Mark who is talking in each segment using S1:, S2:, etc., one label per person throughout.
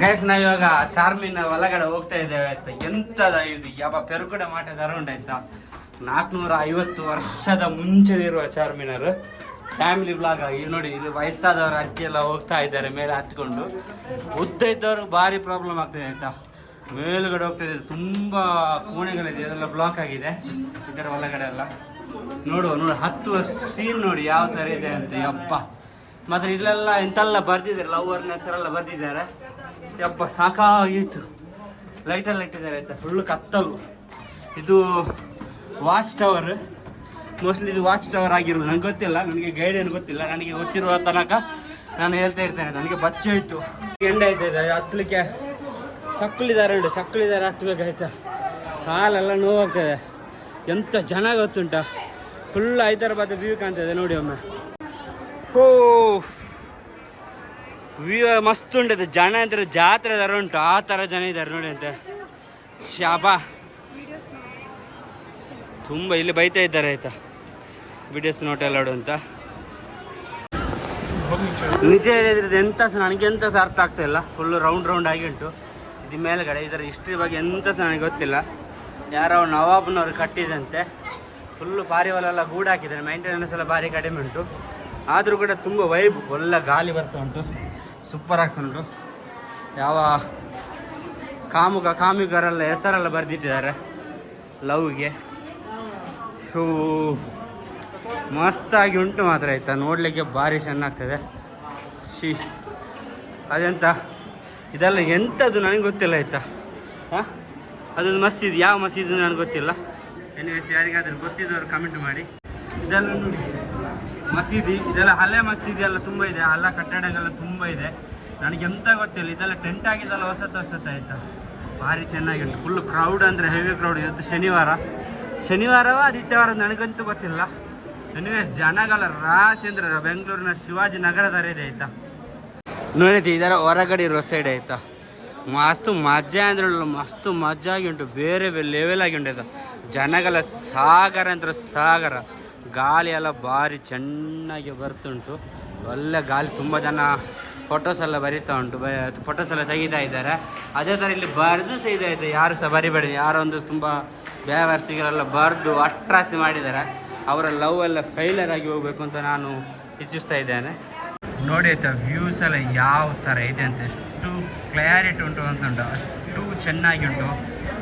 S1: Guys ನಾವ್ ಇವಾಗ ಚಾರ್ಮಿನ ಒಳಗಡೆ ಹೋಗ್ತಾ ಇದ್ದೇವೆ ಆಯ್ತಾ ಎಂತದ ಇದು? ಯಾವ ಪೆರುಗಡೆ ಮಾಟೆ ಅರೌಂಡ್ ಆಯ್ತಾ ನಾಲ್ಕುನೂರ ಐವತ್ತು ವರ್ಷದ ಮುಂಚೆದಿರುವ ಚಾರ್ಮಿನರ್. ಫ್ಯಾಮಿಲಿ ಬ್ಲಾಗ್ ಆಗಿ ನೋಡಿ, ಇದು ವಯಸ್ಸಾದವರು ಅಜ್ಜಿ ಎಲ್ಲ ಹೋಗ್ತಾ ಇದ್ದಾರೆ, ಮೇಲೆ ಹತ್ಕೊಂಡು. ಉದ್ದ ಇದ್ದವ್ರು ಭಾರಿ ಪ್ರಾಬ್ಲಮ್ ಆಗ್ತದೆ, ಆಯ್ತಾ? ಮೇಲುಗಡೆ ಹೋಗ್ತಾ ಇದೆ ತುಂಬಾ ಕೋಣೆಗಳಿದೆ ಅದೆಲ್ಲ ಬ್ಲಾಕ್ ಆಗಿದೆ, ಇದರ ಒಳಗಡೆ ಎಲ್ಲ. ನೋಡುವ, ನೋಡು ವರ್ಷ ಸೀನ್ ನೋಡಿ ಯಾವ ತರ ಇದೆ ಅಂತ, ಯಪ್ಪ. ಮಾತ್ರ ಇಲ್ಲೆಲ್ಲ ಇಂತೆಲ್ಲ ಬರ್ದಿದ್ದಾರೆ ಲವರ್ನ ಹೆಸರೆಲ್ಲ ಬರ್ದಿದ್ದಾರೆ. ಯಪ್ಪ, ಸಾಕಾಗಿತ್ತು. ಲೈಟಲ್ಲಿ ಇಟ್ಟಿದ್ದಾರೆ ಆಯ್ತಾ? ಫುಲ್ ಕತ್ತಲು. ಇದು ವಾಚ್ ಟವರ್ ಮೋಸ್ಟ್ಲಿ ಇದು ವಾಚ್ ಟವರ್ ಆಗಿರೋದು. ನನಗೆ ಗೊತ್ತಿಲ್ಲ. ನನಗೆ ಗೈಡ್ ಏನು ಗೊತ್ತಿಲ್ಲ. ನನಗೆ ಗೊತ್ತಿರುವ ತನಕ ನಾನು ಹೇಳ್ತಾ ಇರ್ತೇನೆ. ನನಗೆ ಬಚ್ಚಿ ಹೋಯ್ತು ಎಂಡ ಆಯ್ತಾ ಹತ್ತಲಿಕ್ಕೆ ಚಕ್ಕಳಿದ್ದಾರೆ ಉಂಟು ಚಕ್ಕಲಿದ್ದಾರೆ ಹತ್ತಬೇಕಾಯ್ತಾ ಕಾಲೆಲ್ಲ ನೋವಾಗ್ತದೆ ಎಂಥ ಜನ ಗೊತ್ತುಂಟ? ಫುಲ್ ಹೈದರಾಬಾದ್ ವ್ಯೂ ಕಾಣ್ತದೆ ನೋಡಿ ಒಮ್ಮೆ. ಹೋ ವ್ಯೂ ಮಸ್ತ್ ಉಂಟದು ಜನ ಅಂದ್ರೆ ಜಾತ್ರೆ ತರ ಉಂಟು. ಆ ಥರ ಜನ ಇದ್ದಾರೆ ನೋಡಿ ಅಂತ. ಶಾಪ ತುಂಬ ಇಲ್ಲಿ ಬೈತಾ ಇದ್ದಾರೆ ಆಯ್ತಾ. ವಿಡಿಯೋಸ್ ನೋಟ್ ಎಲ್ಲ ಅಂತ. ನಿಜ ಹೇಳಿದ್ರೆ ಎಂತ ಸಹ ನನಗೆ ಎಂತ ಸಹ ಅರ್ಥ ಆಗ್ತಾ ಇಲ್ಲ. ಫುಲ್ ರೌಂಡ್ ರೌಂಡ್ ಆಗಿ ಉಂಟು. ಇದು ಮೇಲ್ಗಡೆ, ಇದರ ಹಿಸ್ಟ್ರಿ ಬಗ್ಗೆ ಎಂತ ಸಹ ನನಗೆ ಗೊತ್ತಿಲ್ಲ. ಯಾರೋ ನವಾಬ್ನವ್ರು ಕಟ್ಟಿದಂತೆ. ಫುಲ್ಲು ಪಾರಿವಾಲೆಲ್ಲ ಗೂಡು ಹಾಕಿದ್ದಾರೆ ಮೈಂಟೆನೆನ್ಸ್ ಎಲ್ಲ ಭಾರಿ ಕಡಿಮೆ ಉಂಟು. ಆದರೂ ಕೂಡ ತುಂಬ ವೈಬ್ ಒಳ್ಳೆ ಗಾಳಿ ಬರ್ತಾ ಉಂಟು. ಸೂಪರ್ ಆಗ್ತುಂಟು ಯಾವ ಕಾಮುಕ ಕಾಮಿಕರೆಲ್ಲ ಹೆಸರೆಲ್ಲ ಬರೆದಿಟ್ಟಿದ್ದಾರೆ. ಲವ್ಗೆ. ಶೂ. ಮಸ್ತಾಗಿ ಉಂಟು ಮಾತ್ರ ಆಯಿತಾ. ನೋಡಲಿಕ್ಕೆ ಭಾರಿ ಚೆನ್ನಾಗ್ತದೆ. ಶಿ ಅದೆಂತ? ಇದೆಲ್ಲ ಎಂಥದ್ದು ನನಗೆ ಗೊತ್ತಿಲ್ಲ ಆಯಿತಾ? ಹಾಂ? ಅದೊಂದು ಮಸ್ಜಿದ್ ಯಾವ ಮಸೀದ್ ನನಗೆ ಗೊತ್ತಿಲ್ಲ. ಎನಿವೇಸ್ ಯಾರಿಗಾದರೂ ಗೊತ್ತಿದ್ದವರು ಕಮೆಂಟ್ ಮಾಡಿ. ಇದೆಲ್ಲ ನೋಡಿ. ಮಸೀದಿ, ಇದೆಲ್ಲ ಹಳೆ ಮಸೀದಿ ಎಲ್ಲ ತುಂಬ ಇದೆ ಹಲ್ಲ ಕಟ್ಟಡಗಳೆಲ್ಲ ತುಂಬ ಇದೆ. ನನಗೆ ಎಂತ ಗೊತ್ತಿಲ್ಲ, ಇದೆಲ್ಲ ಟೆಂಟ್ ಆಗಿದೆಲ್ಲ ಹೊಸತು ಹೊಸತು ಆಯ್ತಾ? ಭಾರಿ ಚೆನ್ನಾಗಿ ಉಂಟು ಫುಲ್ ಕ್ರೌಡ್ ಅಂದರೆ ಹೆವಿ ಕ್ರೌಡ್ ಇವತ್ತು ಶನಿವಾರ. ಶನಿವಾರವ, ಆದಿತ್ಯವಾರ ನನಗಂತೂ ಗೊತ್ತಿಲ್ಲ. ಎನಿವೇಸ್ ಜನಗಳ ರಾಶಿ ಅಂದ್ರೆ ಬೆಂಗಳೂರಿನ ಶಿವಾಜಿ ನಗರದ ಇದೆ, ಆಯ್ತಾ? ನೋಡಿದ್ವಿ ಇದರ ಹೊರಗಡೆ ಇರೋ ಸೈಡ್ ಆಯ್ತಾ? ಮಸ್ತು ಮಜಾ ಅಂದ್ರೆ ಮಸ್ತು ಮಜಾ ಆಗಿ ಉಂಟು, ಬೇರೆ ಬೇರೆ ಲೆವೆಲ್ ಆಗಿ ಉಂಟು ಜನಗಳ ಸಾಗರ ಅಂದ್ರೆ ಸಾಗರ. ಗಾಳಿ ಎಲ್ಲ ಭಾರಿ ಚೆನ್ನಾಗಿ ಬರ್ತುಂಟು. ಒಳ್ಳೆ ಗಾಳಿ, ತುಂಬ ಜನ ಫೋಟೋಸ್ ಎಲ್ಲ ಬರಿತಾ ಉಂಟು. ಫೋಟೋಸ್ ಎಲ್ಲ ತೆಗಿತಾ ಇದ್ದಾರೆ. ಅದೇ ಥರ ಇಲ್ಲಿ ಬರೆದು ಸಹ ಇದೆ ಇದೆ. ಯಾರು ಸಹ ಬರಿಬೇಡಿ. ಒಂದು ತುಂಬ ಬೇವರ್ಸಿಗರೆಲ್ಲ ಬರೆದು ಅಟ್ರಾಸಿ ಮಾಡಿದ್ದಾರೆ. ಅವರ ಲವ್ ಎಲ್ಲ ಫೈಲರ್ ಆಗಿ ಹೋಗ್ಬೇಕು ಅಂತ ನಾನು ಇಚ್ಛಿಸ್ತಾ ಇದ್ದೇನೆ. ನೋಡಿ ಆಯ್ತಾ ವ್ಯೂಸ್ ಎಲ್ಲ ಯಾವ ಥರ ಇದೆ ಅಂತ. ಎಷ್ಟು ಕ್ಲಾರಿಟಿ ಉಂಟು ಅಂತ ಉಂಟು. ಅಷ್ಟು ಚೆನ್ನಾಗಿ ಉಂಟು.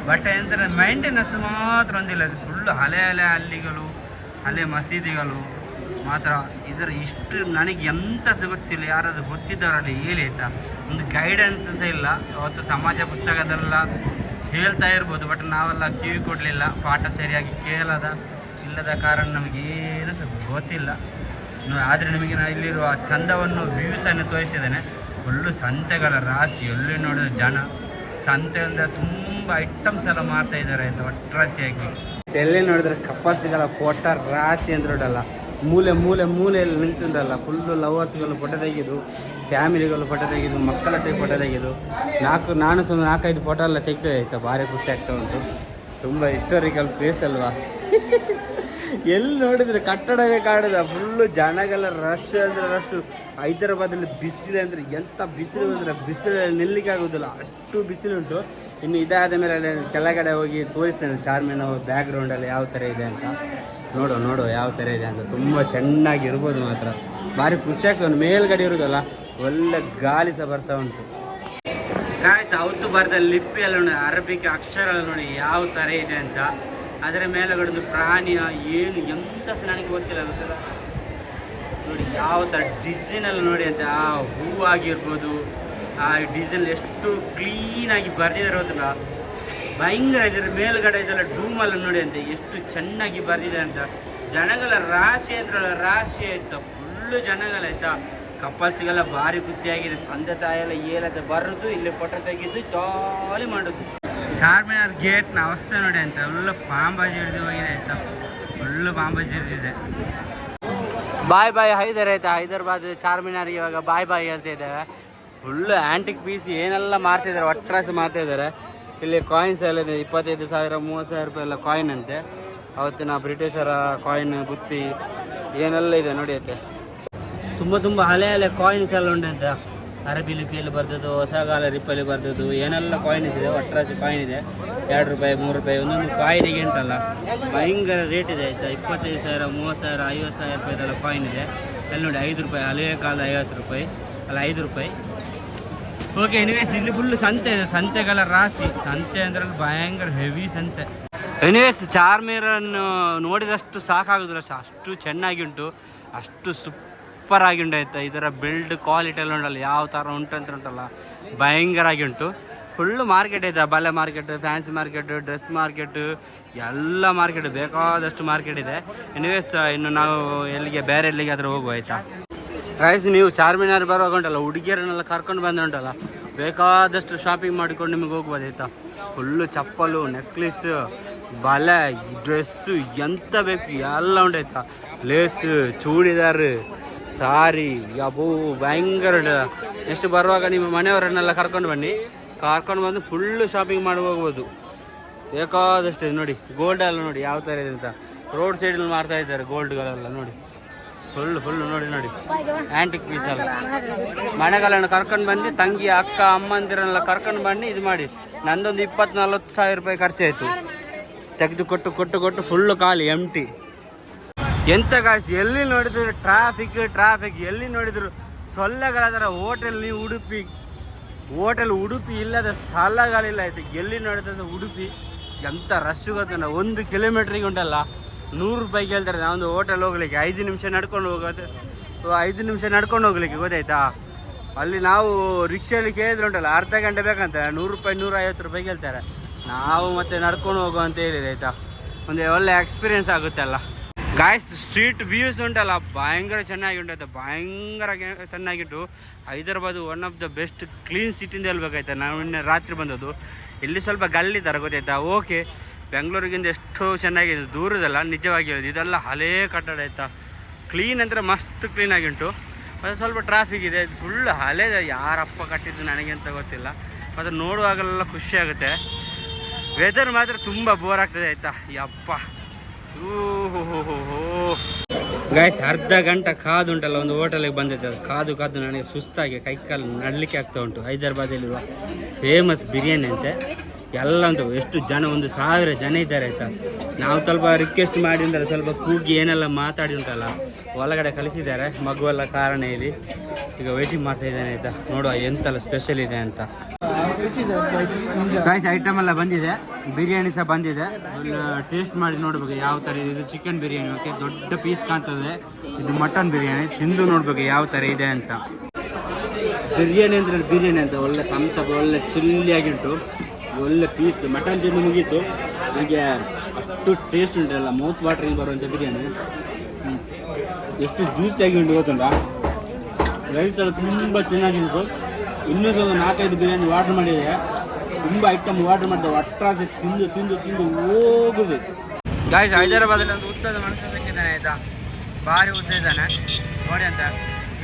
S1: ಬಟ್ ಏನಂತಾರೆ ಮೈಂಟೆನೆನ್ಸ್ ಮಾತ್ರ ಒಂದಿಲ್ಲ. ಫುಲ್ಲು ಹಳೆ ಹಳೆ ಹಳ್ಳಿಗಳು ಹಳೆ ಮಸೀದಿಗಳು ಮಾತ್ರ ಇದರ ಇಷ್ಟು ನನಗೆ ಎಂಥ ಸಿಗುತ್ತಿಲ್ಲ, ಯಾರಾದರೂ ಗೊತ್ತಿದ್ದವರಲ್ಲಿ ಹೇಳಿ ಆಯ್ತಾ? ಒಂದು ಗೈಡೆನ್ಸ್ ಸಹ ಇಲ್ಲ. ಅವತ್ತು ಸಮಾಜ ಪುಸ್ತಕದಲ್ಲ ಹೇಳ್ತಾ ಇರ್ಬೋದು ಬಟ್ ನಾವೆಲ್ಲ ಕಿವಿ ಕೊಡಲಿಲ್ಲ. ಪಾಠ ಸರಿಯಾಗಿ ಕೇಳದ, ಇಲ್ಲದ ಕಾರಣ ನಮಗೆ ಏನು ಸಹ ಗೊತ್ತಿಲ್ಲ. ಆದರೆ ನಿಮಗೆ ನಾನು ಇಲ್ಲಿರುವ ಚಂದವನ್ನು ವ್ಯೂಸನ್ನು ತೋರಿಸಿದ್ದೇನೆ. ಫುಲ್ಲು ಸಂತೆಗಳ ರಾಶಿ, ಎಲ್ಲಿ ನೋಡಿದ ಜನ. ಸಂತೆಯಿಂದ ತುಂಬ ಐಟಮ್ಸ್ ಎಲ್ಲ ಮಾಡ್ತಾ ಇದ್ದಾರೆ, ಆಯ್ತಾ? ಒಟ್ರಾಸಿಯಾಗಿ. ಎಲ್ಲಿ ನೋಡಿದ್ರೆ ಕಪಲ್ಸ್ಗಳ ಫೋಟೋ ರಾಶಿ ಅಂದ್ರಲ್ಲ ಮೂಲೆ ಮೂಲೆ ಮೂಲೆಯಲ್ಲಿ ನಿಂತಿದ್ದಲ್ಲ ಫುಲ್ಲು ಲವರ್ಸ್ಗಳು ಫೋಟೋ ತೆಗೆದು ಫ್ಯಾಮಿಲಿಗಳು ಫೋಟೋ ತೆಗೆದು ಮಕ್ಕಳೊಟ್ಟಿಗೆ ಫೋಟೋ ತೆಗೆದು. ನಾಲ್ಕು, ನಾನು ಸಹ ನಾಲ್ಕೈದು ಫೋಟೋ ಎಲ್ಲ ತೆಗೆದು ಆಯ್ತಾ? ಭಾರಿ ಖುಷಿ ಆಗ್ತಾ ಉಂಟು. ತುಂಬ ಹಿಸ್ಟೋರಿಕಲ್ ಪ್ಲೇಸ್ ಅಲ್ವಾ? ಎಲ್ಲಿ ನೋಡಿದ್ರೆ ಕಟ್ಟಡವೇ ಕಾಡದ ಫುಲ್ಲು ಜನಗಳ ರಶ್ ಅಂದರೆ ರಶ್ ಹೈದರಾಬಾದಲ್ಲಿ ಬಿಸಿಲು ಅಂದರೆ ಎಂಥ ಬಿಸಿಲು ಅಂದರೆ ಬಿಸಿಲಲ್ಲಿ ನಿಲ್ಲಿಕ್ಕೆ ಆಗೋದಿಲ್ಲ. ಅಷ್ಟು ಬಿಸಿಲುಂಟು ಇನ್ನು ಇದಾದ ಮೇಲೆ ಕೆಳಗಡೆ ಹೋಗಿ ತೋರಿಸ್ತೇನೆ ಚಾರ್ಮಿನ ಬ್ಯಾಕ್ಗ್ರೌಂಡಲ್ಲಿ ಯಾವ ಥರ ಇದೆ ಅಂತ. ನೋಡು ನೋಡು ಯಾವ ಥರ ಇದೆ ಅಂತ. ತುಂಬ ಚೆನ್ನಾಗಿ ಇರ್ಬೋದು ಮಾತ್ರ. ಭಾರಿ ಖುಷಿ ಆಗ್ತದೆ. ಮೇಲ್ಗಡೆ ಇರೋದಲ್ಲ, ಒಳ್ಳೆ ಗಾಳಿ ಸಹ ಬರ್ತಾ ಉಂಟು. ಗಾಯ್ಸ್ ಅವತ್ತು ಬರೆದ ಲಿಪಿ ಎಲ್ಲ ನೋಡಿ, ಅರಬಿಕ್ ಅಕ್ಷರ ನೋಡಿ ಯಾವ ಥರ ಇದೆ ಅಂತ. ಅದರ ಮೇಲುಗಡೆ ಒಂದು ಪ್ರಾಣಿಯ ಏನು, ಎಂತ ಸಹ ನನಗೆ ಗೊತ್ತಿಲ್ಲ ಗೊತ್ತಿಲ್ಲ? ನೋಡಿ, ಯಾವ ಥರ ಡಿಸೈನಲ್ಲಿ ನೋಡಿ ಅಂತ. ಆ ಹೂವು ಆಗಿರ್ಬೋದು ಆ ಡೀಸೆಲ್ ಎಷ್ಟು ಕ್ಲೀನಾಗಿ ಗೊತ್ತಿಲ್ಲ ಭಯಂಕರ ಇದರ ಮೇಲ್ಗಡೆ ಇದೆಲ್ಲ ಡೂಮಲ್ಲಿ ನೋಡಿ ಅಂತ, ಎಷ್ಟು ಚೆನ್ನಾಗಿ ಬರೆದಿದೆ ಅಂತ. ಜನಗಳ ರಾಶಿ ಅಂದ್ರೆ ರಾಶಿ ಆಯ್ತಾ. ಫುಲ್ಲು ಜನಗಳಾಯ್ತಾ ಕಪಲ್ಸ್ಗೆಲ್ಲ ಭಾರಿ ಖುಷಿಯಾಗಿದೆ. ತಂದೆ ತಾಯೆಲ್ಲ ಏಲದ ಬರೋದು ಇಲ್ಲಿ ಫೋಟೋ ತೆಗಿದ್ದು ಜಾಲಿ ಮಾಡೋದು. ಚಾರ್ಮಿನಾರ್ ಗೇಟ್ನ ಅವಸ್ಥೆ ನೋಡಿ ಅಂತ. ಫುಲ್ಲು ಪಾಂಬಾಜಿ ಹಿಡಿದು ಹೋಗಿದೆ ಆಯ್ತಾ ಫುಲ್ಲು ಪಾಂಬಾಜಿ ಹಿಡಿದಿದೆ. ಬಾಯ್ ಬಾಯ್ ಹೈದರ್ ಆಯ್ತಾ. ಹೈದರಾಬಾದ್ ಚಾರ್ಮಿನಾರ್ ಇವಾಗ ಬಾಯ್ ಬಾಯ್ ಹೇಳ್ತಾ ಇದ್ದೇವೆ ಆಂಟಿಕ್ ಪೀಸ್ ಏನೆಲ್ಲ ಮಾರ್ತಿದ್ದಾರೆ ಒಟ್ಟ್ರಾಸಿ ಮಾರ್ತಾ ಇದ್ದಾರೆ ಇಲ್ಲಿ ಕಾಯಿನ್ಸ್ ಎಲ್ಲ ಇದೆ, ಇಪ್ಪತ್ತೈದು ಸಾವಿರ, ಮೂವತ್ತು ಸಾವಿರ ರೂಪಾಯಿ ಎಲ್ಲ ಕಾಯಿನ್ ಅಂತೆ. ಅವತ್ತಿನ ಬ್ರಿಟಿಷರ ಕಾಯಿನ್ ಬುತ್ತಿ, ಏನೆಲ್ಲ ಇದೆ ನೋಡಿ ಐತೆ ತುಂಬ ತುಂಬ ಹಳೆ ಹಳೆ ಕಾಯಿನ್ಸ್ ಎಲ್ಲ ಉಂಟಂತೆ. ಅರಬಿ ಲಿಪಿಯಲ್ಲಿ ಬರ್ದದ್ದು ಹೊಸಗಾಲ ರಿಪ್ಪಲ್ಲಿ ಬರ್ದದ್ದು, ಏನೆಲ್ಲ ಕಾಯಿನ್ಸ್ ಇದೆ ಒಟ್ಟ್ರಾಸಿ ಕಾಯಿನ್ ಇದೆ. ಎರಡು ರೂಪಾಯಿ, ಮೂರು ರೂಪಾಯಿ, ಒಂದೊಂದು ಕಾಯಿನಿಗೆ ಉಂಟಲ್ಲ. ಭಯಂಕರ ರೇಟ್ ಇದೆ ಆಯಿತಾ. ಇಪ್ಪತ್ತೈದು ಸಾವಿರ, ಮೂವತ್ತು ಸಾವಿರ, ಐವತ್ತು ಸಾವಿರ ರೂಪಾಯಿದೆಲ್ಲ ಕಾಯಿನ್ ಇದೆ. ಅಲ್ಲಿ ನೋಡಿ ಐದು ರೂಪಾಯಿ ಹಳೆಯ ಕಾಲದ ಐವತ್ತು ರೂಪಾಯಿ, ಅಲ್ಲ ಐದು ರೂಪಾಯಿ. ಓಕೆ ಎನಿವೇಸ್ ಇಲ್ಲಿ ಫುಲ್ ಸಂತೆ ಇದೆ. ಸಂತೆಗಳ ರಾಶಿ ಸಂತೆ ಅಂದ್ರೆ ಭಯಂಕರ ಹೆವಿ ಸಂತೆ. ಎನಿವೇಸ್ ಚಾರ್ಮೀರನ್ನು ನೋಡಿದಷ್ಟು ಸಾಕಾಗೋದಿಲ್ಲ. ಅಷ್ಟು ಚೆನ್ನಾಗಿ ಉಂಟು. ಅಷ್ಟು ಸೂಪರ್ ಆಗಿ ಉಂಟು ಆಯ್ತಾ ಇದರ ಬಿಲ್ಡ್ ಕ್ವಾಲಿಟಿ ಎಲ್ಲ ಉಂಟಲ್ಲ. ಯಾವ ಥರ ಉಂಟಂತ ಉಂಟಲ್ಲ. ಭಯಂಕರ ಆಗಿ ಉಂಟು. ಫುಲ್ಲು ಮಾರ್ಕೆಟ್ ಇದೆ. ಬಲೆ market fancy market dress market ಎಲ್ಲ ಮಾರ್ಕೆಟ್ ಬೇಕಾದಷ್ಟು ಮಾರ್ಕೆಟ್ ಇದೆ. ಎನಿವೇಸ್ ಇನ್ನು ನಾವು ಎಲ್ಲಿಗೆ, ಬೇರೆ ಎಲ್ಲಿಗೆ ಹೋಗುವ, ಆಯ್ತಾ? ಗೈಸ್ ನೀವು ಚಾರ್ಮಿನಾರ್ ಬರುವಾಗ ಉಂಟಲ್ಲ, ಹುಡುಗಿಯರನ್ನೆಲ್ಲ ಕರ್ಕೊಂಡು ಬಂದ ಉಂಟಲ್ಲ, ಬೇಕಾದಷ್ಟು ಶಾಪಿಂಗ್ ಮಾಡಿಕೊಂಡು ನಿಮಗೆ ಹೋಗ್ಬೋದು, ಆಯ್ತಾ? ಫುಲ್ಲು ಚಪ್ಪಲು ನೆಕ್ಲೆಸ್ ಬಲೆ ಡ್ರೆಸ್ಸು ಎಂತ ಬೇಕು, ಎಲ್ಲ ಉಂಟಾಯ್ತಾ ಲೇಸ್ ಚೂಡಿದಾರ್, ಸಾರಿ ಅಬೋ ಭಯಂಕರ ನೆಕ್ಸ್ಟ್ ಬರುವಾಗ ನಿಮ್ಮ ಮನೆಯವರನ್ನೆಲ್ಲ ಕರ್ಕೊಂಡು ಬನ್ನಿ. ಕರ್ಕೊಂಡು ಬಂದು ಫುಲ್ಲು ಶಾಪಿಂಗ್ ಮಾಡಿ ಹೋಗ್ಬೋದು. ಬೇಕಾದಷ್ಟು, ನೋಡಿ ಗೋಲ್ಡ್ ಎಲ್ಲ ನೋಡಿ, ಯಾವ ಥರ ಇದೆ ಅಂತ. ರೋಡ್ ಸೈಡಲ್ಲಿ ಮಾರ್ತಾ ಇದ್ದಾರೆ ಗೋಲ್ಡ್ಗಳೆಲ್ಲ ನೋಡಿ. ಫುಲ್ ಫುಲ್ ನೋಡಿ ನೋಡಿ. ಆಂಟಿಕ್ ಪೀಸ್ ಅಲ್ಲ. ಮನೆಗಳನ್ನು ಕರ್ಕೊಂಡು ಬಂದು ತಂಗಿ, ಅಕ್ಕ, ಅಮ್ಮಂದಿರನ್ನೆಲ್ಲ ಕರ್ಕೊಂಡು ಬನ್ನಿ, ಇದು ಮಾಡಿ. ನಂದೊಂದು ಇಪ್ಪತ್ತು ನಲ್ವತ್ತು ಸಾವಿರ ರೂಪಾಯಿ ಖರ್ಚಾಯಿತು. ತೆಗೆದು ಕೊಟ್ಟು ಕೊಟ್ಟು ಕೊಟ್ಟು ಫುಲ್ಲು ಖಾಲಿ ಎಂಟಿ ಎಂತ ಗಾಯ್ಸ್ ಎಲ್ಲಿ ನೋಡಿದ್ರು ಟ್ರಾಫಿಕ್ ಟ್ರಾಫಿಕ್ ಎಲ್ಲಿ ನೋಡಿದ್ರು ಸೊಳ್ಳೆಗಳಾದರೆ ಹೋಟೆಲ್ ನೀವು ಉಡುಪಿ. ಹೋಟೆಲ್ ಉಡುಪಿ ಇಲ್ಲದ ಸ್ಥಳಗಳಿಲ್ಲ ಆಯ್ತು ಎಲ್ಲಿ ನೋಡಿದ್ರೆ ಉಡುಪಿ. ಎಂತ ರಶ್ ಗೊತ್ತಲ್ಲ ಒಂದು ಕಿಲೋಮೀಟ್ರಿಗೆ ಉಂಟಲ್ಲ. ನೂರು ರೂಪಾಯಿ ಕೇಳ್ತಾರೆ ನಾವೊಂದು ಹೋಟೆಲ್ ಹೋಗ್ಲಿಕ್ಕೆ. ಐದು ನಿಮಿಷ ನಡ್ಕೊಂಡು ಹೋಗೋದು. ಐದು ನಿಮಿಷ ನಡ್ಕೊಂಡು ಹೋಗ್ಲಿಕ್ಕೆ, ಗೊತ್ತಾಯ್ತಾ? ಅಲ್ಲಿ ನಾವು ರಿಕ್ಷಾಲಿ ಕೇಳಿದ್ರೆ ಉಂಟಲ್ಲ, ಅರ್ಧ ಗಂಟೆ ಬೇಕಂತ. ನೂರು ರೂಪಾಯಿ ನೂರ ಐವತ್ತು ರೂಪಾಯಿ ಕೇಳ್ತಾರೆ ನಾವು ಮತ್ತೆ ನಡ್ಕೊಂಡು ಹೋಗೋ ಅಂತ ಹೇಳಿದೆ, ಆಯ್ತಾ? ಒಂದು ಒಳ್ಳೆ ಎಕ್ಸ್ಪೀರಿಯನ್ಸ್ ಆಗುತ್ತೆ ಅಲ್ಲ. ಗಾಯ್ಸ್ ಸ್ಟ್ರೀಟ್ ವ್ಯೂಸ್ ಉಂಟಲ್ಲ, ಭಯಂಕರ ಚೆನ್ನಾಗಿ ಉಂಟು ಭಯಂಕರ ಚೆನ್ನಾಗಿಟ್ಟು Hyderabad one of the best clean ಸಿಟಿಂದ ಹೇಳ್ಬೇಕಾಯ್ತಾ? ನಾವು ನಿನ್ನೆ ರಾತ್ರಿ ಬಂದದ್ದು. ಇಲ್ಲಿ ಸ್ವಲ್ಪ ಗಲ್ಲಿದ್ದಾರೆ, ಗೊತ್ತಾಯ್ತಾ? ಓಕೆ ಬೆಂಗಳೂರಿಗಿಂತ ಎಷ್ಟು ಚೆನ್ನಾಗಿದೆ ದೂರದಲ್ಲ ನಿಜವಾಗಿ ಹೇಳೋದು. ಇದೆಲ್ಲ ಹಳೇ ಕಟ್ಟಡ ಆಯ್ತಾ? ಕ್ಲೀನ್ ಅಂದರೆ ಮಸ್ತ್ ಕ್ಲೀನಾಗಿ ಉಂಟು ಮತ್ತು ಸ್ವಲ್ಪ ಟ್ರಾಫಿಕ್ ಇದೆ. ಫುಲ್ ಹಳೇದ. ಯಾರಪ್ಪ ಕಟ್ಟಿದ್ದು ನನಗೆ ಅಂತ ಗೊತ್ತಿಲ್ಲ. ಮತ್ತು ನೋಡುವಾಗಲೆಲ್ಲ ಖುಷಿ ಆಗುತ್ತೆ. ವೆದರ್ ಮಾತ್ರ ತುಂಬ ಬೋರ್ ಆಗ್ತದೆ ಆಯಿತಾ? ಯಪ್ಪ. ಗಾಯ್ಸ್ ಅರ್ಧ ಗಂಟೆ ಕಾದು ಉಂಟಲ್ಲ, ಒಂದು ಹೋಟೆಲಿಗೆ ಬಂದಿದ್ದೆ. ಅದು ಕಾದು ಕಾದು ನನಗೆ ಸುಸ್ತಾಗಿ ಕೈ ಕಾಲು ನಡಲಿಕ್ಕೆ ಆಗ್ತಾ ಉಂಟು. ಹೈದರಾಬಾದಲ್ಲಿರುವ ಫೇಮಸ್ ಬಿರಿಯಾನಿ ಅಂತೆ. ಎಲ್ಲ ಉಂಟು. ಎಷ್ಟು ಜನ, ಒಂದು ಸಾವಿರ ಜನ ಇದ್ದಾರೆ ಆಯ್ತಾ? ನಾವು ಸ್ವಲ್ಪ ರಿಕ್ವೆಸ್ಟ್ ಮಾಡಿ ಅಂದ್ರೆ ಸ್ವಲ್ಪ ಕೂಗಿ ಏನೆಲ್ಲ ಮಾತಾಡಿ ಉಂಟಲ್ಲ, ಒಳಗಡೆ ಕಳಿಸಿದ್ದಾರೆ. ಮಗುವೆಲ್ಲ ಕಾರಣ ಇಲ್ಲಿ ಈಗ ವೇಟಿಂಗ್ ಮಾಡ್ತಾ ಇದ್ದಾನೆ ಆಯ್ತಾ? ನೋಡುವ ಎಂತೆಲ್ಲ ಸ್ಪೆಷಲ್ ಇದೆ ಅಂತ. ಸೈಸ್ ಐಟಮ್ ಎಲ್ಲ ಬಂದಿದೆ. ಬಿರಿಯಾನಿ ಸಹ ಬಂದಿದೆ. ಟೇಸ್ಟ್ ಮಾಡಿ ನೋಡ್ಬೇಕು ಯಾವ ಥರ ಇದೆ. ಚಿಕನ್ ಬಿರಿಯಾನಿ ಓಕೆ ದೊಡ್ಡ ಪೀಸ್ ಕಾಣ್ತದೆ. ಇದು ಮಟನ್ ಬಿರಿಯಾನಿ. ತಿಂದು ನೋಡ್ಬೇಕು ಯಾವ ಥರ ಇದೆ ಅಂತ. ಬಿರಿಯಾನಿ ಅಂದರೆ ಬಿರಿಯಾನಿ ಅಂತ ಒಳ್ಳೆ ಥಮ್ಸಪ್ ಒಳ್ಳೆ ಚಿಲ್ಲಿಯಾಗಿ ಉಂಟು ಒಳ್ಳೆ ಪೀಸ್ ಮಟನ್ ತಿಂದು ಮುಗೀತು. ನನಗೆ ಅಷ್ಟು ಟೇಸ್ಟ್ ಉಂಟಲ್ಲ ಮೌತ್ ವಾಟ್ರಿಂಗ್ ಬರುವಂಥ ಬಿರಿಯಾನಿ. ಎಷ್ಟು ಜ್ಯೂಸಿಯಾಗಿ ಉಂಟು ಗೊತ್ತುಂಟಾ? ರೈಸ್ ಎಲ್ಲ ತುಂಬ ಚೆನ್ನಾಗಿತ್ತು ಇನ್ನೂ ಸ್ವಲ್ಪ ನಾಲ್ಕೈದು ಬಿರಿಯಾನಿ ಆರ್ಡ್ರ್ ಮಾಡಿದೆ. ತುಂಬ ಐಟಮ್ ಆರ್ಡ್ರ್ ಮಾಡಿದೆ. ಒಟ್ಟಾಗಿ ತಿಂದು ತಿಂದು ತಿಂದು ಹೋಗುದು. ಗಾಯ್ಸ್ ಹೈದರಾಬಾದಲ್ಲಿ ಒಂದು ಉದ್ದದ ಮನುಷ್ಯ ಸಿಕ್ಕಿದ್ದಾನೆ ಆಯ್ತಾ? ಭಾರಿ ಉದ್ದ ಇದ್ದಾನೆ. ನೋಡಿ ಅಂತ.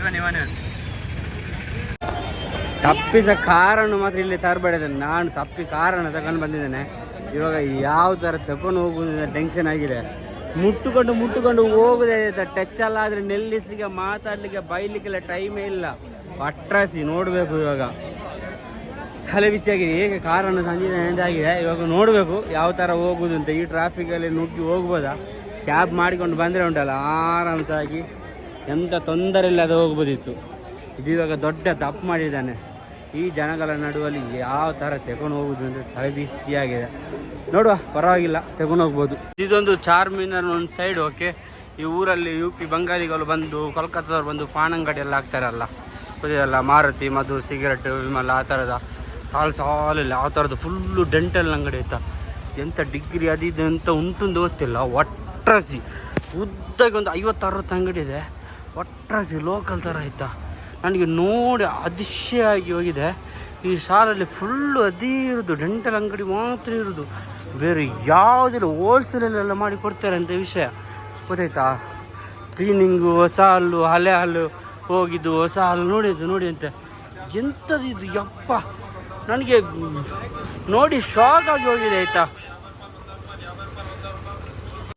S1: ಇವನ್ ಇವನ್ ಇವನ್ ತಪ್ಪಿಸ ಕಾರನ್ನು ಮಾತ್ರ ಇಲ್ಲಿ ತರಬೇಡಿದೆ ನಾನು ತಪ್ಪಿ ಕಾರಣ ತಗೊಂಡು ಬಂದಿದ್ದೇನೆ. ಇವಾಗ ಯಾವ ಥರ ತಗೊಂಡು ಹೋಗುವುದಿಲ್ಲ ಟೆನ್ಷನ್ ಆಗಿದೆ. ಮುಟ್ಟುಕೊಂಡು ಮುಟ್ಟುಕೊಂಡು ಹೋಗುದೇ ಟಚ್ ಅಲ್ಲ ಆದರೆ ನಿಲ್ಲಿಸಿಗೆ ಮಾತಾಡಲಿಕ್ಕೆ, ಬೈಲಿಕ್ಕೆಲ್ಲ ಟೈಮೇ ಇಲ್ಲ. ಪಟ್ರಾಸಿ ನೋಡಬೇಕು ಇವಾಗ. ತಲೆ ಬಿಸಿಯಾಗಿದೆ. ಹೇಗೆ ಕಾರನ್ನು ತಂದಿದ್ದೇನೆ ಅಂತಾಗಿದೆ ಇವಾಗ ನೋಡಬೇಕು ಯಾವ ಥರ ಹೋಗುದು ಅಂತ. ಈ ಟ್ರಾಫಿಕಲ್ಲಿ ನುಗ್ಗಿ ಹೋಗ್ಬೋದಾ? ಕ್ಯಾಬ್ ಮಾಡಿಕೊಂಡು ಬಂದರೆ ಉಂಟಲ್ಲ, ಆರಾಮ್ಸಾಗಿ ಎಂಥ ತೊಂದರೆ ಇಲ್ಲದೆ ಹೋಗ್ಬೋದಿತ್ತು. ಇದು ಇವಾಗ ದೊಡ್ಡ ತಪ್ಪು ಮಾಡಿದ್ದಾನೆ. ಈ ಜನಗಳ ನಡುವಲ್ಲಿ ಯಾವ ಥರ ತಗೊಂಡು ಹೋಗುದು ಅಂತ ತಲೆ ನೋಡುವ, ಪರವಾಗಿಲ್ಲ, ತಗೊಂಡು ಹೋಗ್ಬೋದು. ಇದೊಂದು ಚಾರ್ಮಿನಾರ್ ಒಂದು ಸೈಡ್ ಓಕೆ ಈ ಊರಲ್ಲಿ ಯು ಪಿ ಬಂಗಾಳಿಗಳು ಬಂದು, ಕೋಲ್ಕತ್ತಾದವ್ರು ಬಂದು ಪಾನಂಗಡಿ ಎಲ್ಲ ಹಾಕ್ತಾರಲ್ಲ? ಗೊತ್ತಿದೆಯಲ್ಲ ಮಾರುತಿ, ಮಧು, ಸಿಗರೆಟ್, ವಿಮಲ್, ಆ ಥರದ ಸಾಲು ಸಾಲಿಲ್ಲ ಆ ಥರದ್ದು ಫುಲ್ಲು ಡೆಂಟಲ್ ಅಂಗಡಿ ಆಯ್ತಾ ಎಂಥ ಡಿಗ್ರಿ ಅದು ಇದು ಎಂತ ಉಂಟು ಗೊತ್ತಿಲ್ಲ. ಒಟ್ರಾಸಿ ಉದ್ದಕ್ಕೆ ಒಂದು ಐವತ್ತು ಅರವತ್ತು ಅಂಗಡಿ ಇದೆ. ಒಟ್ರಾಸಿ ಲೋಕಲ್ ಥರ ಆಯ್ತಾ ನನಗೆ ನೋಡಿ ಅತಿಶಯ ಹೋಗಿದೆ. ಈ ಶಾಲಲ್ಲಿ ಫುಲ್ಲು ಅದೇ ಇರೋದು, ಡೆಂಟಲ್ ಅಂಗಡಿ ಮಾತ್ರ ಇರೋದು. ಬೇರೆ ಯಾವುದಿಲ್ಲ ಹೋಲ್ಸೇಲಲ್ಲೆಲ್ಲ ಮಾಡಿ ಕೊಡ್ತಾರೆ ಅಂತ ವಿಷಯ. ಗೊತ್ತಾಯ್ತಾ? ಕ್ಲೀನಿಂಗು ಹೊಸ ಹಲ್ಲು, ಹಳೆ ಹಲ್ಲು, ಹೋಗಿದ್ದು ಹೊಸ ಹಲ್ಲು, ನೋಡಿದ್ದು ನೋಡಿ ಅಂತ ಎಂಥದ್ದು ಇದು, ಯಪ್ಪ! ನನಗೆ ನೋಡಿ ಶಾಕ್ ಆಗಿ ಹೋಗಿದೆ, ಆಯಿತಾ?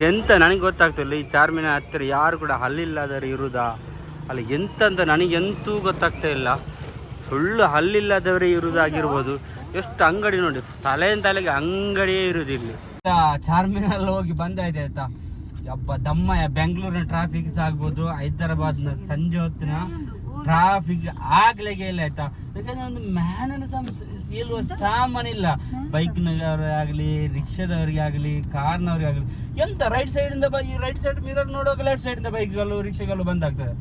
S1: ಎಂತ ನನಗೆ ಗೊತ್ತಾಗ್ತಿಲ್ಲ, ಈ ಚಾರ್ಮಿನ ಹತ್ತಿರ ಯಾರು ಕೂಡ ಹಲ್ಲಿಲ್ಲದರು ಇರುವುದಾ ಅಲ್ಲಿ ಎಂತ ಅಂತ ನನಗೆಂತೂ ಗೊತ್ತಾಗ್ತಾ ಇಲ್ಲ. ಸುಳ್ಳು ಹಲ್ಲಿಲ್ಲದವರೇ ಇರುವುದಾಗಿರ್ಬೋದು. ಎಷ್ಟು ಅಂಗಡಿ ನೋಡಿ ತಲೆಯಿಂದ ತಲೆಗೆ ಅಂಗಡಿಯೇ ಇರುವುದು ಇಲ್ಲಿ ಚಾರ್ಮಿನಾಲ್ ಹೋಗಿ ಬಂದಾಯ್ತು ಆಯ್ತಾ ಯಪ್ಪ ದಮ್ಮ ಬೆಂಗಳೂರಿನ ಟ್ರಾಫಿಕ್ ಸಹ ಆಗ್ಬೋದು, ಹೈದರಾಬಾದ್ನ ಸಂಜೆ ಹೊತ್ತಿನ ಟ್ರಾಫಿಕ್ ಆಗ್ಲಿಕ್ಕೆ ಇಲ್ಲ ಆಯ್ತಾ? ಯಾಕಂದ್ರೆ ಒಂದು ಮ್ಯಾನರ್ ಇಲ್ವ ಸಾಮಾನಿಲ್ಲ. ಬೈಕ್ನವರೇ ಆಗಲಿ, ರಿಕ್ಷಾದವ್ರಿಗೆ ಆಗಲಿ, ಕಾರ್ನವ್ರಿಗೆ ಆಗಲಿ, ಎಂತ ರೈಟ್ ಸೈಡಿಂದ ಬೈ ರೈಟ್ ಸೈಡ್ ಮಿರರ್ ನೋಡುವಾಗ ಲೆಫ್ಟ್ ಸೈಡಿಂದ ಬೈಕ್ಗಳು ರಿಕ್ಷಾಗಳು ಬಂದಾಗ್ತದೆ.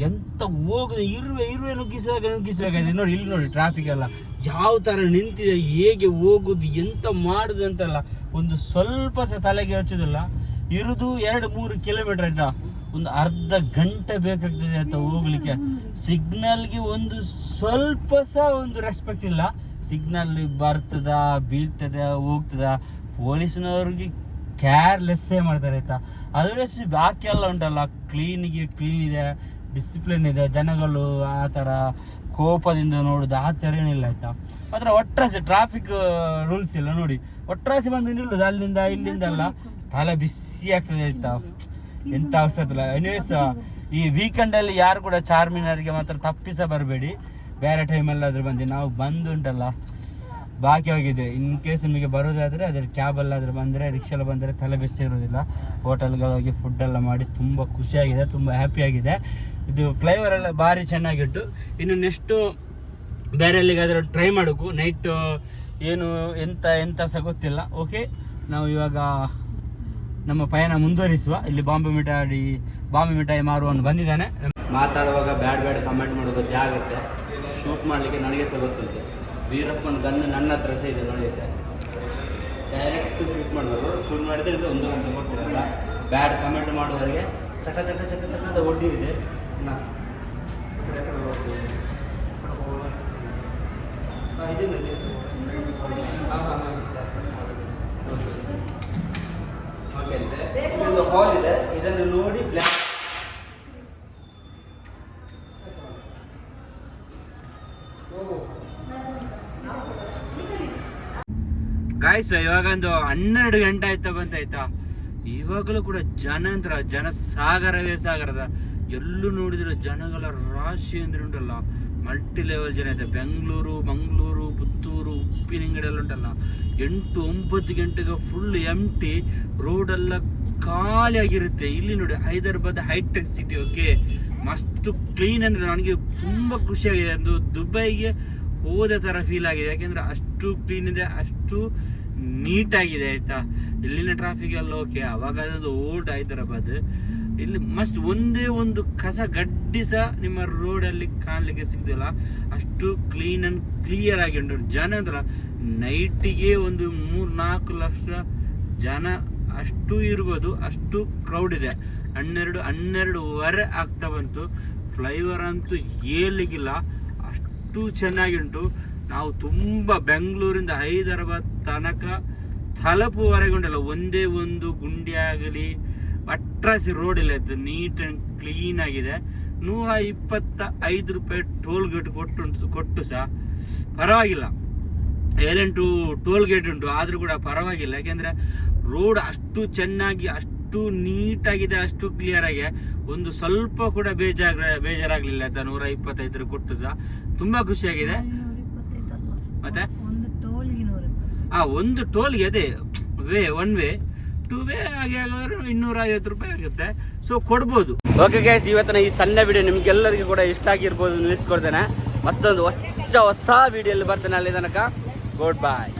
S1: ಎಂತ ಹೋಗದೆ ಇರುವೆ ಇರುವೆ ನುಗ್ಗಿಸುವಾಗ ನುಗ್ಗಿಸಬೇಕಾಗಿದೆ ನೋಡಿ, ಇಲ್ಲಿ ನೋಡಿ ಟ್ರಾಫಿಕ್ ಎಲ್ಲ. ಯಾವ ಥರ ನಿಂತಿದೆ, ಹೇಗೆ ಹೋಗುದು, ಎಂತ ಮಾಡುದು ಅಂತಲ್ಲ. ಒಂದು ಸ್ವಲ್ಪ ಸಹ ತಲೆಗೆ ಹಚ್ಚೋದಿಲ್ಲ. ಇರುದು ಎರಡು, ಮೂರು ಕಿಲೋಮೀಟರ್ ಆಯ್ತಾ ಒಂದು ಅರ್ಧ ಗಂಟೆ ಬೇಕಾಗ್ತದೆ ಅಂತ ಹೋಗ್ಲಿಕ್ಕೆ. ಸಿಗ್ನಲ್ಗೆ ಒಂದು ಸ್ವಲ್ಪ ಸಹ ಒಂದು ರೆಸ್ಪೆಕ್ಟ್ ಇಲ್ಲ. ಸಿಗ್ನಲ್ ಬರ್ತದ, ಬೀಳ್ತದ, ಹೋಗ್ತದ. ಪೊಲೀಸ್ನವ್ರಿಗೆ ಕೇರ್ಲೆಸ್ಸೇ ಮಾಡ್ತಾರೆ ಆಯ್ತಾ. ಅದರ ಬಾಕಿ ಎಲ್ಲ ಉಂಟಲ್ಲ. ಕ್ಲೀನಿಗೆ ಕ್ಲೀನ್ ಇದೆ. ಡಿಸಿಪ್ಲಿನ್ ಇದೆ, ಜನಗಳು ಆ ಥರ ಕೋಪದಿಂದ ನೋಡುದು, ಆ ಥರ ಏನಿಲ್ಲ ಆಯ್ತಾ? ಮಾತ್ರ ಒಟ್ರಾಸಿ ಟ್ರಾಫಿಕ್ ರೂಲ್ಸ್ ಇಲ್ಲ ನೋಡಿ. ಒಟ್ರಾಸಿ ಬಂದು ನಿಲ್ಲುದು, ಅಲ್ಲಿಂದ ಇಲ್ಲಿಂದ ಅಲ್ಲ. ತಲೆ ಬಿಸಿ ಆಗ್ತದೆ ಆಯ್ತಾ? ಎಂತ ಅವಸರಲ್ಲ ಎನಿವೇಸ್ ಈ ವೀಕೆಂಡ್ ಅಲ್ಲಿ ಯಾರು ಕೂಡ ಚಾರ್ಮಿನಾರ್ಗೆ ಮಾತ್ರ ತಪ್ಪಿಸ ಬರಬೇಡಿ. ಬೇರೆ ಟೈಮಲ್ಲಾದ್ರೂ ಬಂದು, ನಾವು ಬಂದು ಉಂಟಲ್ಲ. ಬಾಕಿ ಹೋಗಿದೆ. ಇನ್ ಕೇಸ್ ನಿಮಗೆ ಬರೋದಾದ್ರೆ ಅದ್ರ ಕ್ಯಾಬಲ್ಲಾದರೂ ಬಂದರೆ ರಿಕ್ಷಲ್ಲಿ ಬಂದರೆ ತಲೆ ಬಿಸಿ ಇರೋದಿಲ್ಲ ಹೋಟೆಲ್ಗಳಿಗೆ ಫುಡ್ ಎಲ್ಲ ಮಾಡಿ, ತುಂಬ ಖುಷಿಯಾಗಿದೆ, ತುಂಬ ಹ್ಯಾಪಿ ಆಗಿದೆ. ಇದು ಫ್ಲೇವರ್ ಎಲ್ಲ ಭಾರಿ ಚೆನ್ನಾಗಿಟ್ಟು ಇನ್ನು ನೆಕ್ಸ್ಟು ಬೇರೆ ಎಲ್ಲಿಗಾದರೂ ಟ್ರೈ ಮಾಡಬೇಕು. ನೈಟ್ ಏನು, ಎಂತ ಎಂತ ಸಹ ಗೊತ್ತಿಲ್ಲ. ಓಕೆ ನಾವು ಇವಾಗ ನಮ್ಮ ಪಯಣ ಮುಂದುವರಿಸುವ. ಇಲ್ಲಿ ಬಾಂಬೆ ಮಿಠಾಯಿ ಬಾಂಬೆ ಮಿಠಾಯಿ ಮಾರುವನು ಬಂದಿದ್ದಾನೆ. ಮಾತಾಡುವಾಗ ಬ್ಯಾಡ್ ಬ್ಯಾಡ್ ಕಮೆಂಟ್ ಮಾಡೋದು ಜಾಗ್ರತೆ. ಶೂಟ್ ಮಾಡಲಿಕ್ಕೆ ನನಗೆ ಸಹ ಗೊತ್ತಿದೆ ವೀರಪ್ಪನ ಗನ್ನು ನನ್ನ ಹತ್ರ ಸಹ ಇದೆ ನಡೆಯುತ್ತೆ ಡೈರೆಕ್ಟ್ ಶೂಟ್ ಮಾಡೋದು ಶೂಟ್ ಮಾಡಿದ್ರೆ ಇದು ಒಂದು ಲಕ್ಷ ಗೊತ್ತಿರಲ್ಲ. ಬ್ಯಾಡ್ ಕಮೆಂಟ್ ಮಾಡುವವರಿಗೆ ಚಟ ಚಟ ಚಟ, ಚಟದ ಇದೇನು ಇದೆ? ಬ್ಲ್ಯಾಕ್ ಗಾಯ್ಸ್ ಇವಾಗ ಒಂದು ಹನ್ನೆರಡು ಗಂಟೆ ಆಯ್ತಾ ಬಂತಾಯ್ತಾ ಇವಾಗಲೂ ಕೂಡ ಜನ ಅಂತರ, ಜನ ಸಾಗರವೇ ಸಾಗರದ. ಎಲ್ಲೂ ನೋಡಿದ್ರೆ ಜನಗಳ ರಾಶಿ ಅಂದ್ರೆ ಉಂಟಲ್ಲ. ಮಲ್ಟಿ ಲೆವೆಲ್ ಜನ ಇದೆ. ಬೆಂಗಳೂರು, ಮಂಗಳೂರು, ಪುತ್ತೂರು ಉಪ್ಪಿನಂಗಡಿ ಎಲ್ಲ ಉಂಟಲ್ಲ. ಎಂಟು ಒಂಬತ್ತು ಗಂಟೆಗೆ ಫುಲ್ ಎಂಟಿ ರೋಡೆಲ್ಲ ಖಾಲಿಯಾಗಿರುತ್ತೆ. ಇಲ್ಲಿ ನೋಡಿ, ಹೈದರಾಬಾದ್ ಹೈಟೆಕ್ ಸಿಟಿ ಓಕೆ ಮಸ್ತ್ ಕ್ಲೀನ್ ಅಂದ್ರೆ ನನಗೆ ತುಂಬ ಖುಷಿಯಾಗಿದೆ. ಅದು ದುಬೈಗೆ ಹೋದ ಥರ ಫೀಲ್ ಆಗಿದೆ. ಯಾಕೆಂದ್ರೆ ಅಷ್ಟು ಕ್ಲೀನ್ ಇದೆ, ಅಷ್ಟು ನೀಟಾಗಿದೆ ಆಯಿತಾ? ಇಲ್ಲಿನ ಟ್ರಾಫಿಕ್ ಎಲ್ಲ ಓಕೆ ಅವಾಗ ಅದೊಂದು ಓಲ್ಡ್ ಹೈದರಾಬಾದ್. ಇಲ್ಲಿ ಮಸ್ಟ್ ಒಂದೇ ಒಂದು ಕಸ ಗಡ್ಡಿ ಸಹ ನಿಮ್ಮ ರೋಡಲ್ಲಿ ಕಾಣಲಿಕ್ಕೆ ಸಿಗ್ತಿಲ್ಲ ಅಷ್ಟು ಕ್ಲೀನ್ ಅಂಡ್ ಕ್ಲಿಯರ್ ಆಗಿ ಉಂಟು. ಜನ ಅಂದ್ರೆ ನೈಟಿಗೆ ಒಂದು ಮೂರು ನಾಲ್ಕು ಲಕ್ಷ ಜನ ಅಷ್ಟು ಇರ್ಬೋದು, ಅಷ್ಟು ಕ್ರೌಡ್ ಇದೆ. ಹನ್ನೆರಡು, ಹನ್ನೆರಡುವರೆ ಆಗ್ತಾ ಬಂತು. ಫ್ಲೈಓವರ್ ಅಂತೂ ಏಲಿಗಿಲ್ಲ ಅಷ್ಟು ಚೆನ್ನಾಗಿ ಉಂಟು. ನಾವು ತುಂಬ ಬೆಂಗಳೂರಿಂದ ಹೈದರಾಬಾದ್ ತನಕ ತಲುಪುವರೆಗೆ ಉಂಟಲ್ಲ, ಒಂದೇ ಒಂದು ಗುಂಡಿ ಆಗಲಿ ಅಟ್ರಾಸಿ ರೋಡ್ ಇಲ್ಲ ಇದು ನೀಟ್ ಆ್ಯಂಡ್ ಕ್ಲೀನ್ ಆಗಿದೆ. ನೂರ ಇಪ್ಪತ್ತ ಐದು ರೂಪಾಯಿ ಟೋಲ್ ಗೇಟ್ ಕೊಟ್ಟು ಕೊಟ್ಟು ಸಹ ಪರವಾಗಿಲ್ಲ. ಏಳೆಂಟು ಟೋಲ್ ಗೇಟ್ ಉಂಟು ಆದರೂ ಕೂಡ ಪರವಾಗಿಲ್ಲ. ಯಾಕೆಂದರೆ ರೋಡ್ ಅಷ್ಟು ಚೆನ್ನಾಗಿ ಅಷ್ಟು ನೀಟಾಗಿದೆ ಅಷ್ಟು ಕ್ಲಿಯರ್ ಆಗಿ ಒಂದು ಸ್ವಲ್ಪ ಕೂಡ ಬೇಜಾಗ ಬೇಜಾರಾಗಲಿಲ್ಲ ಆಯ್ತಾ? ನೂರ ಇಪ್ಪತ್ತೈದು ಕೊಟ್ಟು ಸಹ ತುಂಬ ಖುಷಿಯಾಗಿದೆ ಮತ್ತೆ? ಆ ಒಂದು ಟೋಲ್ಗೆ ಅದೇ way one way two way ಹಾಗೆ ಇನ್ನೂರ ಐವತ್ತು ರೂಪಾಯಿ ಆಗುತ್ತೆ ಸೊ ಕೊಡ್ಬೋದು. ಓಕೆ ಗ್ಯಾಸ್ ಇವತ್ತಿನ ಈ ಸಣ್ಣ ವಿಡಿಯೋ ನಿಮ್ಗೆಲ್ಲರಿಗೂ ಕೂಡ ಇಷ್ಟ ಆಗಿರ್ಬೋದು ನಿಲ್ಲಿಸ್ಕೊಡ್ತೇನೆ ಮತ್ತೊಂದು ಹೊಚ್ಚ ಹೊಸ ವಿಡಿಯೋಲ್ಲಿ ಬರ್ತೇನೆ ಅಲ್ಲಿ ತನಕ. ಗುಡ್ ಬಾಯ್